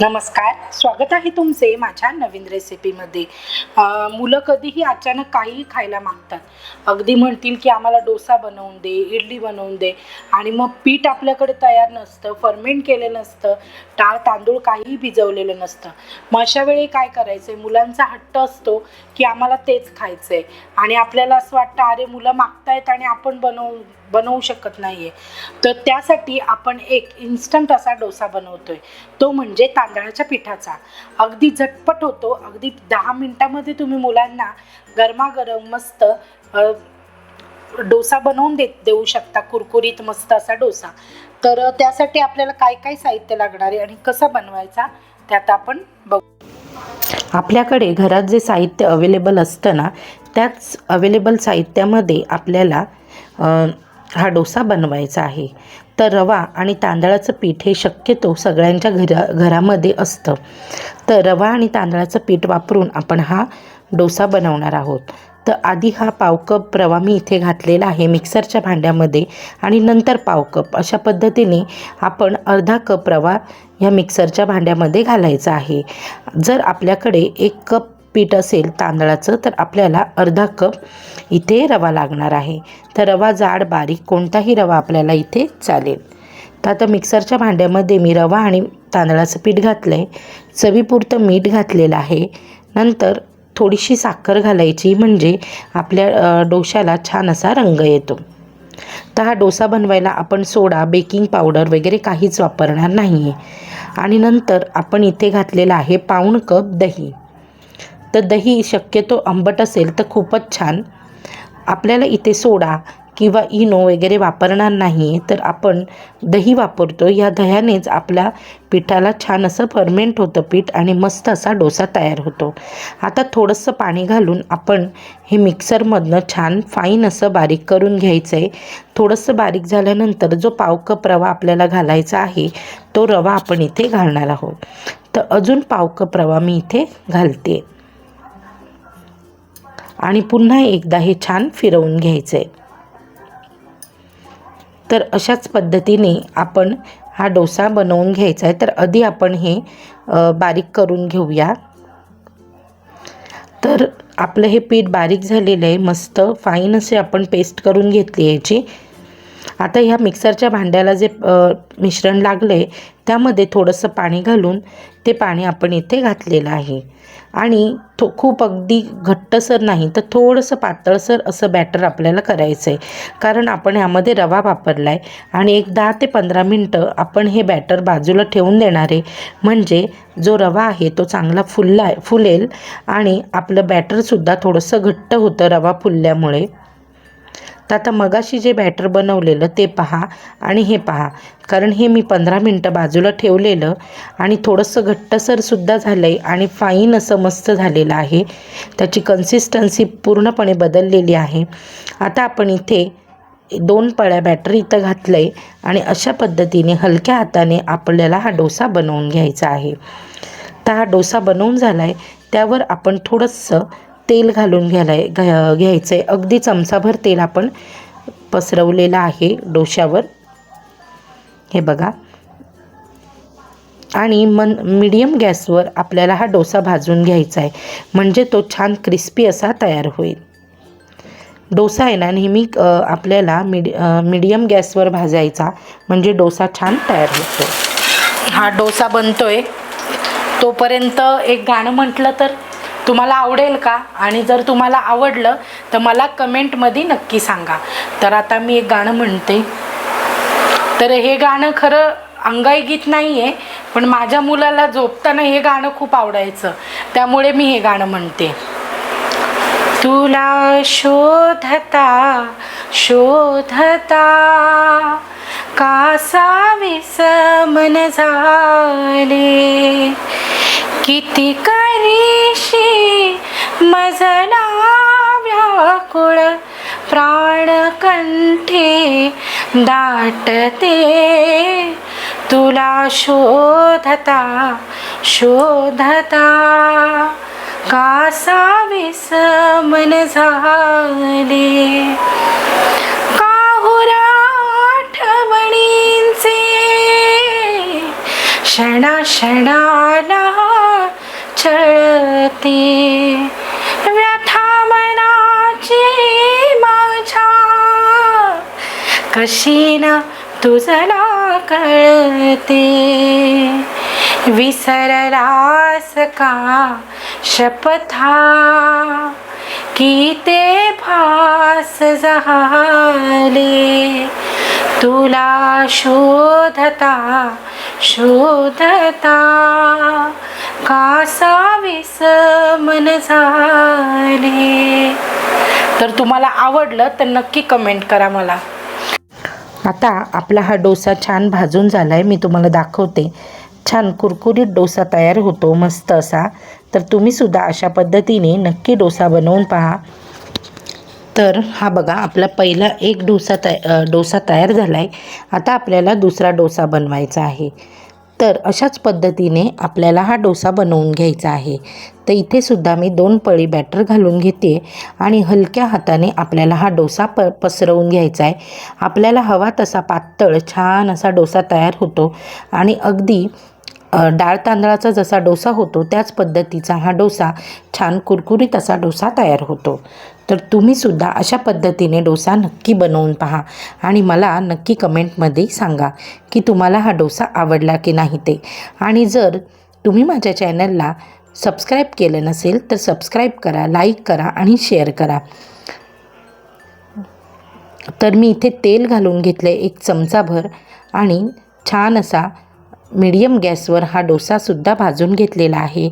नमस्कार स्वागत आहे तुमचे माझ्या नवीन रेसिपीमध्ये मुलं कधीही अचानक काहीही खायला मागतात. अगदी म्हणतील की आम्हाला डोसा बनवून दे इडली बनवून दे. आणि मग पीठ आपल्याकडे तयार नसतं फर्मेंट केलेलं नसतं टाळ तांदूळ काहीही भिजवलेलं नसतं. मग अशा वेळी काय करायचं आहे मुलांचा हट्ट असतो की आम्हाला तेच खायचं आहे आणि आपल्याला असं वाटतं अरे मुलं मागतायत आणि आपण बनवून बनवू शकत नाही आहे तर त्यासाठी आपण एक इन्स्टंट असा डोसा बनवतोय. तो म्हणजे तांदळाच्या पिठाचा. अगदी झटपट होतो. अगदी दहा मिनटामध्ये तुम्ही मुलांना गरमागरम मस्त डोसा बनवून देत देऊ शकता. कुरकुरीत मस्त असा डोसा. तर त्यासाठी आपल्याला काय काय साहित्य लागणार आहे आणि कसा बनवायचा त्यात आपण बघू. आपल्याकडे घरात जे साहित्य अवेलेबल असतं ना त्याच अवेलेबल साहित्यामध्ये आपल्याला हा डोसा बनवायचा आहे. तर रवा आणि तांदळाचं पीठ हे शक्यतो सगळ्यांच्या घरा घरामध्ये असतं. तर रवा आणि तांदळाचं पीठ वापरून आपण हा डोसा बनवणार आहोत. तर आधी हा पाव कप रवा मी इथे घातलेला आहे मिक्सरच्या भांड्यामध्ये आणि नंतर पाव कप. अशा पद्धतीने आपण अर्धा कप रवा ह्या मिक्सरच्या भांड्यामध्ये घालायचा आहे. जर आपल्याकडे एक कप पीठ असेल तांदळाचं तर आपल्याला अर्धा कप इथे रवा लागणार आहे. तर रवा जाड बारीक कोणताही रवा आपल्याला इथे चालेल. तर आता मिक्सरच्या भांड्यामध्ये मी रवा आणि तांदळाचं पीठ घातलं आहे चवीपुरतं मीठ घातलेलं आहे. नंतर थोडीशी साखर घालायची म्हणजे आपल्या डोशाला छान असा रंग येतो. तर हा डोसा बनवायला आपण सोडा बेकिंग पावडर वगैरे काहीच वापरणार नाही आहे आणि नंतर आपण इथे घातलेलं आहे पाऊण कप दही. तर दही शक्यतो आंबट असेल तर खूपच छान. आपल्याला इथे सोडा किंवा इनो वगैरे वापरणार नाही तर आपण दही वापरतो. या दह्यानेच आपल्या पिठाला छान असं फर्मेंट होतं पीठ आणि मस्त असा डोसा तयार होतो. आता थोडंसं पाणी घालून आपण हे मिक्सरमधनं छान फाईन असं बारीक करून घ्यायचं आहे थोडंसं बारीक झाल्यानंतर जो पाव कप रवा आपल्याला घालायचा आहे तो रवा आपण इथे घालणार आहोत. तर अजून पाव कप रवा मी इथे घालते. आणि पुन्हा एकदा हे छान फिरवून घ्यायचं. आहे तर अशाच पद्धतीने आपण हा डोसा बनवून घ्यायचा आहे. तर आधी आपण हे बारीक करून घेऊया. तर आपलं हे पीठ बारीक झालेलं आहे. मस्त फाईन असे आपण पेस्ट करून घेतली याची. आता ह्या मिक्सरच्या भांड्याला जे मिश्रण लागलं आहे त्यामध्ये थोडंसं पाणी घालून ते पाणी आपण इथे घातलेलं आहे. आणि थो खूप अगदी घट्टसर नाही तर थोडंसं पातळसर असं बॅटर आपल्याला करायचं आहे कारण आपण ह्यामध्ये रवा वापरला आहे आणि एक दहा ते पंधरा मिनटं आपण हे बॅटर बाजूला ठेवून देणार आहे म्हणजे जो रवा आहे तो चांगला फुलला फुलेल आणि आपलं बॅटरसुद्धा थोडंसं घट्ट होतं रवा फुलल्यामुळे. तर आता मगाशी जे बॅटर बनवलेलं ते पहा आणि हे पहा. कारण हे मी पंधरा मिनटं बाजूला ठेवलेलं आणि थोडंसं घट्टसरसुद्धा झालं आहे आणि फाईन असं मस्त झालेलं आहे. त्याची कन्सिस्टन्सी पूर्णपणे बदललेली आहे. आता आपण इथे दोन पळ्या बॅटर इथं घातलं आहे आणि अशा पद्धतीने हलक्या हाताने आपल्याला हा डोसा बनवून घ्यायचा आहे. तर हा डोसा बनवून झाला आहे त्यावर आपण थोडंसं तेल घालून घ्यायला घ्या घ्यायचं आहे अगदी चमचाभर तेल आपण पसरवलेलं आहे डोश्यावर. हे बघा. आणि मन मीडियम गॅसवर आपल्याला हा डोसा भाजून घ्यायचा आहे म्हणजे तो छान क्रिस्पी असा तयार होईल. डोसा आहे ना नेहमी आपल्याला मिड मीडियम गॅसवर भाजायचा. म्हणजे डोसा छान तयार होतो. हा डोसा बनतोय. तोपर्यंत एक गाणं म्हटलं तर तुम्हाला आवडेल का? आणि जर तुम्हाला आवडलं तर मला कमेंटमध्ये नक्की सांगा. तर आता मी एक गाणं म्हणते. तर हे गाणं खरं अंगाई गीत नाही आहे पण माझ्या मुलाला झोपताना हे गाणं खूप आवडायचं. त्यामुळे मी हे गाणं म्हणते. तुला शोधता शोधता कासावीस मन झाले? किती हरीशी मजला व्याकुळ प्राण कंठे दाटते. तुला शोधता शोधता कासावीस मन झाले. क्षणा आठवणींचे छळते. व्यथा मनाची माझ्या कशी ना तुझला कळते. विसरलास का शपथा? की ते भास झाले तुला शोधता शोधता. कासावीस मन झाले. तर तुम्हाला आवडलं तर नक्की कमेंट करा मला. आता आपला हा डोसा छान भाजून झाला आहे मी तुम्हाला दाखवते. छान कुरकुरीत डोसा तयार होतो मस्त असा. तर तुम्हीसुद्धा अशा पद्धतीने नक्की डोसा बनवून पहा. तर हा बघा आपला पहिला एक डोसा तया डोसा तयार झाला आहे आता आपल्याला दुसरा डोसा बनवायचा आहे. तर अशाच पद्धतीने आपल्याला हा डोसा बनवून घ्यायचा आहे. तर इथे सुद्धा मी दोन पळी बॅटर घालून घेते आणि हलक्या हाताने आपल्याला हा डोसा प पसरवून घ्यायचा आहे. आपल्याला हवा तसा पातळ छान असा डोसा तयार होतो आणि अगदी डाळ तांदळाचा जसा डोसा होतो त्याच पद्धतीचा हा डोसा छान कुरकुरीत असा डोसा तयार होतो. तर तुम्हीसुद्धा अशा पद्धतीने डोसा नक्की बनवून पहा आणि मला नक्की कमेंटमध्ये सांगा की तुम्हाला हा डोसा आवडला की नाही ते. आणि जर तुम्ही माझ्या चॅनलला सबस्क्राईब केलं नसेल तर सबस्क्राईब करा लाईक करा आणि शेअर करा. तर मी इथे तेल घालून घेतलं आहे एक चमचाभर आणि छान असा मीडियम गॅसवर हा डोसासुद्धा भाजून घेतलेला आहे.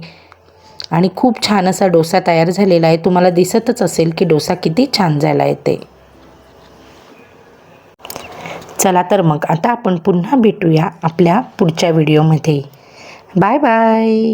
आणि खूप छान असा डोसा तयार झालेला आहे. तुम्हाला दिसतच असेल की डोसा किती छान झाला आहे ते. चला तर मग आता आपण पुन्हा भेटूया आपल्या पुढच्या व्हिडिओमध्ये बाय बाय